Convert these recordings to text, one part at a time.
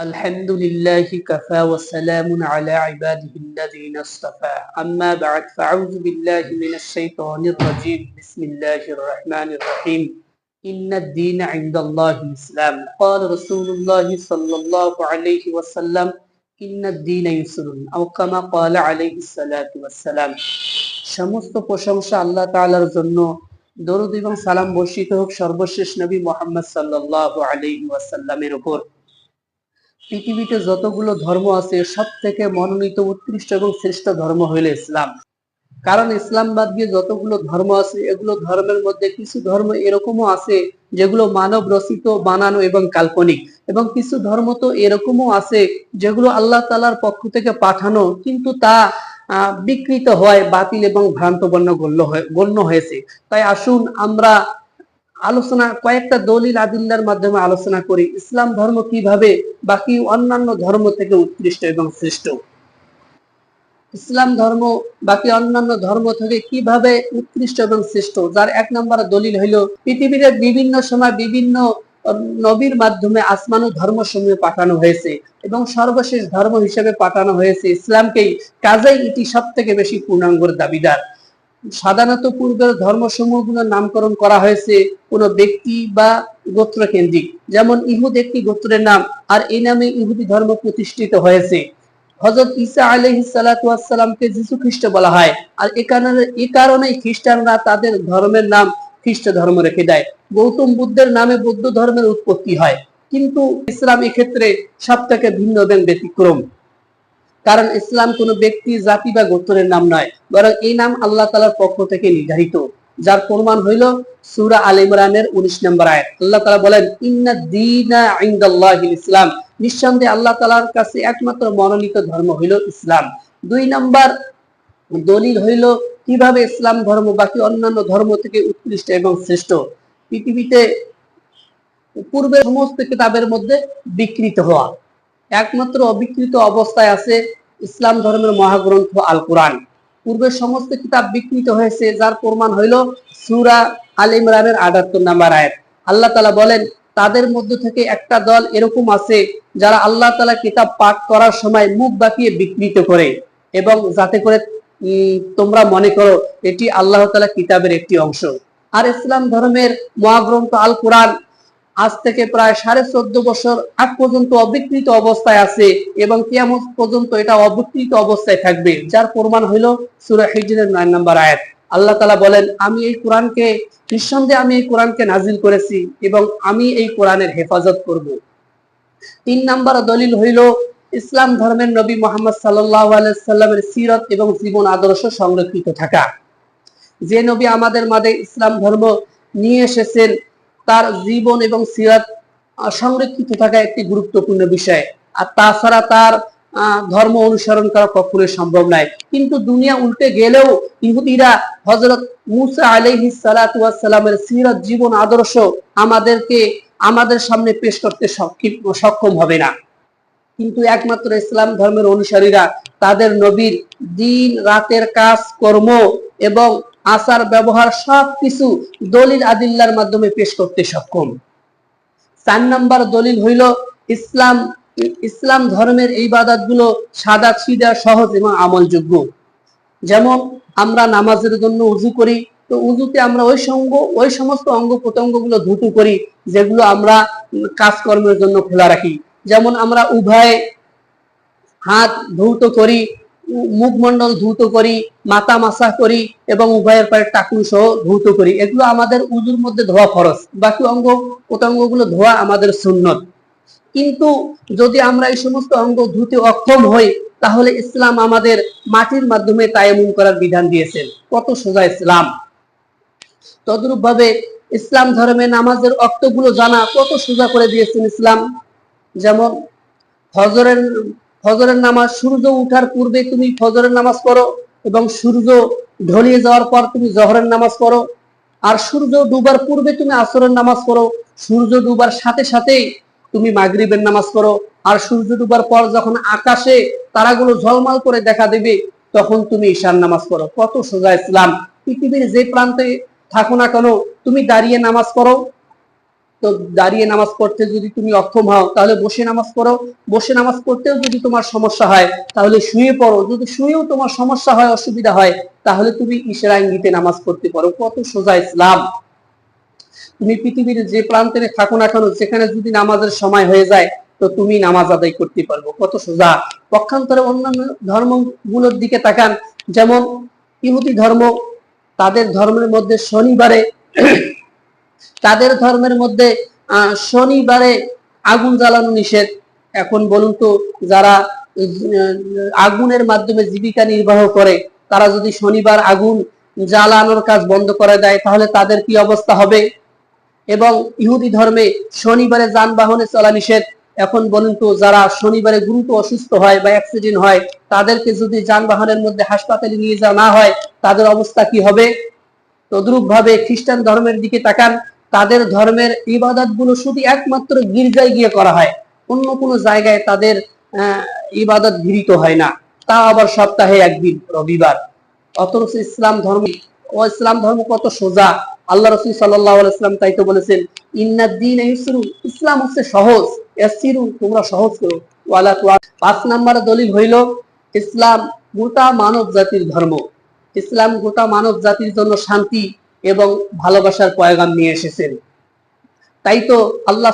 الحمد لله كفى وسلام على عباده الذين اصطفى أما بعد فأعوذ بالله من الشيطان الرجيم بسم الله الرحمن الرحيم إن الدين عند الله الإسلام قال رسول الله صلى الله عليه وسلم إن الدين يسر أو كما قال عليه الصلاة والسلام সমস্ত প্রশংসা আল্লাহ তাআলার জন্য দরুদ এবং সালাম বর্ষিত হোক সর্বশেষ নবী মোহাম্মদ সাল্লাল্লাহু আলাইহি ওয়াসাল্লামের উপর পৃথিবীতে যতগুলো ধর্ম আছে সব থেকে মনোনীত, উৎকৃষ্ট এবং শ্রেষ্ঠ ধর্ম হইল ইসলাম। কারণ ইসলাম বাদ দিয়ে যতগুলো ধর্ম আছে, এগুলো ধর্মের মধ্যে কিছু ধর্ম এরকমও আছে, যেগুলো মানব রচিত, বানানো এবং কাল্পনিক। এবং কিছু ধর্ম তো এরকমও আছে, যেগুলো আল্লাহ তালার পক্ষ থেকে পাঠানো, কিন্তু তা বিকৃত হয়, বাতিল এবং ভ্রান্ত হয়ে- গণ্য হয়েছে। তাই আসুন আমরা আলোচনা, কয়েকটা দলিল আদিল্লার মাধ্যমে আলোচনা করি। ইসলাম ধর্ম কীভাবে বাকি অন্যান্য ধর্ম থেকে উৎকৃষ্ট এবং শ্রেষ্ঠ? ইসলাম ধর্ম বাকি অন্যান্য ধর্ম থেকে কীভাবে উৎকৃষ্ট এবং শ্রেষ্ঠ? যার এক নম্বর দলিল হইল পৃথিবীর বিভিন্ন সময় বিভিন্ন নবীর মাধ্যমে আসমানু ধর্ম ধর্মসমূহে পাঠানো হয়েছে এবং সর্বশেষ ধর্ম হিসেবে পাঠানো হয়েছে। ইসলামকেই কাজেই এটি সব থেকে বেশি পূর্ণাঙ্গর দাবিদার। সাধারণত পূর্বের ধর্মসমূহগুলোর নামকরণ করা হয়েছে কোনো ব্যক্তি বা গোত্র কেন্দ্রিক। যেমন ইহুদ একটি গোত্রের নাম, আর এই নামে ইহুদি ধর্ম প্রতিষ্ঠিত হয়েছে। হজরত আলহি সালাতামকে যিশু খ্রিস্ট বলা হয়। আর এ কারণে, এ কারণেই খ্রিস্টানরা তাদের ধর্মের নাম খ্রিস্ট ধর্ম রেখে দেয়। গৌতম বুদ্ধের নামে বৌদ্ধ ধর্মের উৎপত্তি হয়। কিন্তু ইসলাম এক্ষেত্রে সব থেকে ভিন্ন এবং ব্যতিক্রম। কারণ ইসলাম কোনো ব্যক্তি, জাতি বা গোত্রের নাম নয়। বরং এই নাম আল্লাহ তালার পক্ষ থেকে নির্ধারিত। যার প্রমাণ হইল সুরা আল ইমরানের উনিশ নম্বর আয়াত। আল্লাহ তালা বলেন, ইন্না দিনা ইসলাম। নিঃসন্দেহে আল্লাহ তালার কাছে একমাত্র মনোনীত ধর্ম হইল ইসলাম। দুই নম্বর দলিল হইল কীভাবে ইসলাম ধর্ম বাকি অন্যান্য ধর্ম থেকে উৎকৃষ্ট এবং শ্রেষ্ঠ। পৃথিবীতে পূর্বের সমস্ত কিতাবের মধ্যে বিকৃত হওয়া। একমাত্র অবিকৃত অবস্থায় আছে ইসলাম ধর্মের মহাগ্রন্থ আল কোরআন পূর্বের সমস্ত কিতাব বিকৃত হয়েছে, যার প্রমাণ হইল সুরা আল ইমরানের আটাত্তর নাম্বার আয়াত। আল্লাহ তালা বলেন, তাদের মধ্য থেকে একটা দল এরকম আছে যারা আল্লাহ তালা কিতাব পাঠ করার সময় মুখ বাঁকিয়ে বিকৃত করে এবং যাতে করে তোমরা মনে করো এটি আল্লাহ তালা কিতাবের একটি অংশ। আর ইসলাম ধর্মের মহাগ্রন্থ আল কোরআন আজ থেকে প্রায় সাড়ে চোদ্দ বছর আগ পর্যন্ত অবিকৃত অবস্থায় আছে এবং কিয়ামত পর্যন্ত এটা অবিকৃত অবস্থায় থাকবে, যার প্রমাণ হইল সুরা হিজরের নয় নম্বর আয়াত। আল্লাহ তালা বলেন, আমি এই কোরআনকে, নিঃসন্দেহে আমি এই কোরআনকে নাজিল করেছি এবং আমি এই কোরআনের হেফাজত করব। তিন নম্বর দলিল হইল, ইসলাম ধর্মের নবী মোহাম্মদ সাল্লামের সিরত এবং জীবন আদর্শ সংরক্ষিত থাকা। যে নবী আমাদের মাঝে ইসলাম ধর্ম নিয়ে এসেছেন তার জীবন এবং সিরাত সংরক্ষিত থাকা একটি গুরুত্বপূর্ণ বিষয়। আর তাছাড়া তার ধর্ম অনুসরণ করা কখনোই সম্ভব নয়। কিন্তু দুনিয়া উল্টে গেলেও ইহুদিরা হজরত মুসা আলহি সালামের সিরাত জীবন আদর্শ আমাদেরকে আমাদের সামনে পেশ করতে সক্ষম হবে না। কিন্তু একমাত্র ইসলাম ধর্মের অনুসারীরা তাদের নবীর দিন, রাতের কাজ কর্ম এবং আচার, ব্যবহার সবকিছু দলিল আদিল্লার মাধ্যমে পেশ করতে সক্ষম। চার নাম্বার দলিল হইল ইসলাম ইসলাম ধর্মের এই বাদাতগুলো সাদা সিধা সহজ এবং আমলযোগ্য। যেমন আমরা নামাজের জন্য উজু করি, তো উজুতে আমরা ওই সঙ্গ, ওই সমস্ত অঙ্গ প্রত্যঙ্গগুলো ধুতু করি, যেগুলো আমরা কাজকর্মের জন্য খোলা রাখি। যেমন আমরা উভয়ে হাত ধৌত করি মুখমণ্ডল ধৌত করি, মাথা মাসা করি এবং উভয়ের পায়ের টাকুন সহ ধৌত করি। এগুলো আমাদের উজুর মধ্যে ধোয়া খরচ বাকি অঙ্গ, প্রত্যঙ্গগুলো ধোয়া আমাদের সুন্নত। কিন্তু যদি আমরা এই সমস্ত অঙ্গ ধুতে অক্ষম হই, তাহলে ইসলাম আমাদের মাটির মাধ্যমে তায়ামুন করার বিধান দিয়েছেন। কত সোজা ইসলাম। তদ্রূপ ভাবে ইসলাম ধর্মে নামাজের অক্তগুলো জানা কত সোজা করে দিয়েছেন ইসলাম। যেমন ফজরের ফজরের নামাজ সূর্য উঠার পূর্বে তুমি ফজরের নামাজ পড়ো এবং সূর্য ঢলিয়ে যাওয়ার পর তুমি জহরের নামাজ পড়ো। আর সূর্য ডুবার পূর্বে তুমি আসরের নামাজ পড়ো। সূর্য ডুবার সাথে সাথেই তুমি মাগরিবের নামাজ পড়ো। আর সূর্য ডুবার পর যখন আকাশে তারাগুলো ঝলমাল করে দেখা দেবে, তখন তুমি ঈশান নামাজ পড়ো। কত সোজা ইসলাম। পৃথিবীর যে প্রান্তে থাকো না কেন, তুমি দাঁড়িয়ে নামাজ পড়ো। তো দাঁড়িয়ে নামাজ পড়তে যদি তুমি অক্ষম হও, তাহলে বসে নামাজ পড়ো। বসে নামাজ পড়তেও যদি তোমার সমস্যা হয়, তাহলে শুয়ে পড়ো। যদি শুয়েও তোমার সমস্যা হয়, অসুবিধা হয়, তাহলে তুমি ইশারা ইঙ্গিতে নামাজ পড়তে পারো। কত সোজা ইসলাম। তুমি পৃথিবীর যে প্রান্তে থাকো না কেন সেখানে যদি নামাজের সময় হয়ে যায়, তো তুমি নামাজ আদায় করতে পারব। কত সোজা। পক্ষান্তরে অন্যান্য ধর্মগুলোর দিকে তাকান। যেমন ইহুদি ধর্ম, তাদের ধর্মের মধ্যে শনিবারে তাদের ধর্মের মধ্যে শনিবারে আগুন জ্বালানো নিষেধ। এখন বলুন তো, যারা আগুনের মাধ্যমে জীবিকা নির্বাহ করে, তারা যদি শনিবার আগুন জ্বালানোর কাজ বন্ধ করে দেয়, তাহলে তাদের কি অবস্থা হবে? এবং ইহুদি ধর্মে শনিবারে যানবাহনে চলা নিষেধ। এখন বলুন তো, যারা শনিবারে গুরুতর অসুস্থ হয় বা অ্যাক্সিডেন্ট হয়, তাদেরকে যদি যানবাহনের মধ্যে হাসপাতালে নিয়ে যাওয়া না হয়, তাদের অবস্থা কি হবে? তদ্রুপ ভাবে খ্রিস্টান ধর্মের দিকে তাকান। তাদের ধর্মের ইবাদতগুলো শুধু একমাত্র গির্জায় গিয়ে করা হয়। অন্য কোনো জায়গায় তাদের ইবাদত গৃহীত হয় না। তা আবার সপ্তাহে একদিন, রবিবার। অথচ ইসলাম ধর্ম ও ইসলাম ধর্ম কত সোজা। আল্লাহ রসুল সাল্লাহ ইসলাম তাই তো বলেছেন ইন্নাদ্দিন ইসলাম হচ্ছে সহজ। ইয়াসিরু তোমরা সহজ করো। ওয়ালা পাঁচ নাম্বার দলিল হইল, ইসলাম গোটা মানব জাতির ধর্ম। ইসলাম গোটা মানব জাতির জন্য শান্তি। এবং ভালোবাসার পয়গাম নিয়ে এসেছেন। তাই তো আল্লাহ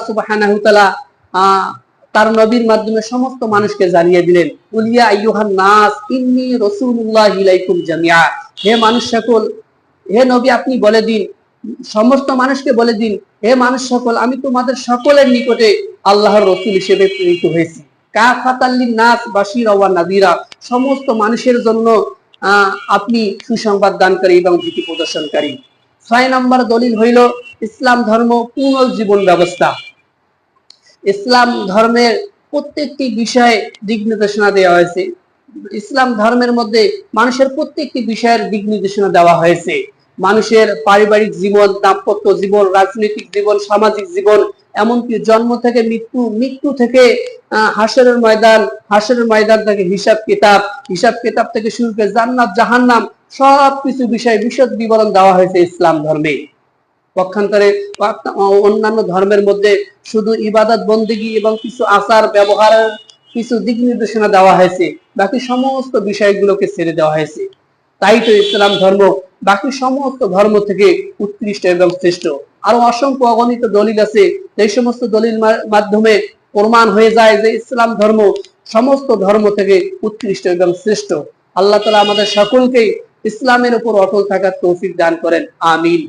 আহ, তার নবীর মাধ্যমে সমস্ত মানুষকে জানিয়ে দিলেন উলিয়া নাস ইন্নী রাসূলুল্লাহ ইলাইকুম জামিআ। হে মানুষ সকল হে নবী আপনি বলে দিন সমস্ত মানুষকে বলে দিন হে মানুষ সকল আমি তোমাদের সকলের নিকটে আল্লাহর রসুল হিসেবে প্রেরিত হয়েছি। কাফাতাল্লিন নাস বাশিরা ওয়া সমস্ত মানুষের জন্য আপনি সুসংবাদ দানকারী এবং ভীতি প্রদর্শনকারী। ছয় নম্বর দলিল হইল ইসলাম ধর্ম পুনর্জীবন ব্যবস্থা। ইসলাম ধর্মের প্রত্যেকটি বিষয়ে দিক নির্দেশনা দেওয়া হয়েছে। ইসলাম ধর্মের মধ্যে মানুষের প্রত্যেকটি বিষয়ের দিক নির্দেশনা দেওয়া হয়েছে। মানুষের পারিবারিক জীবন, দাম্পত্য জীবন, রাজনৈতিক জীবন, সামাজিক জীবন, এমনকি জন্ম থেকে মৃত্যু মৃত্যু থেকে হাসরের ময়দান হাসরের ময়দান থেকে হিসাব কিতাব হিসাব কিতাব থেকে শুরু করে জান্নাত, জাহান্নাম সব কিছু বিষয় বিশদ বিবরণ দেওয়া হয়েছে ইসলাম ধর্মে। পক্ষান্তরে অন্যান্য ধর্মের মধ্যে শুধু ইবাদত, বন্দিগি এবং কিছু আচার ব্যবহারের কিছু দিক নির্দেশনা দেওয়া হয়েছে। বাকি সমস্ত বিষয়গুলোকে ছেড়ে দেওয়া হয়েছে। তাই তো ইসলাম ধর্ম বাকি সমস্ত ধর্ম থেকে উৎকৃষ্ট এবং শ্রেষ্ঠ। আরও অসংখ্য অগণিত দলিল আছে। এই সমস্ত দলিল মাধ্যমে প্রমাণ হয়ে যায় যে ইসলাম ধর্ম সমস্ত ধর্ম থেকে উৎকৃষ্ট এবং শ্রেষ্ঠ। আল্লাহ তালা আমাদের সকলকে ইসলামের উপর অটল থাকার তৌফিক দান করেন আমিন।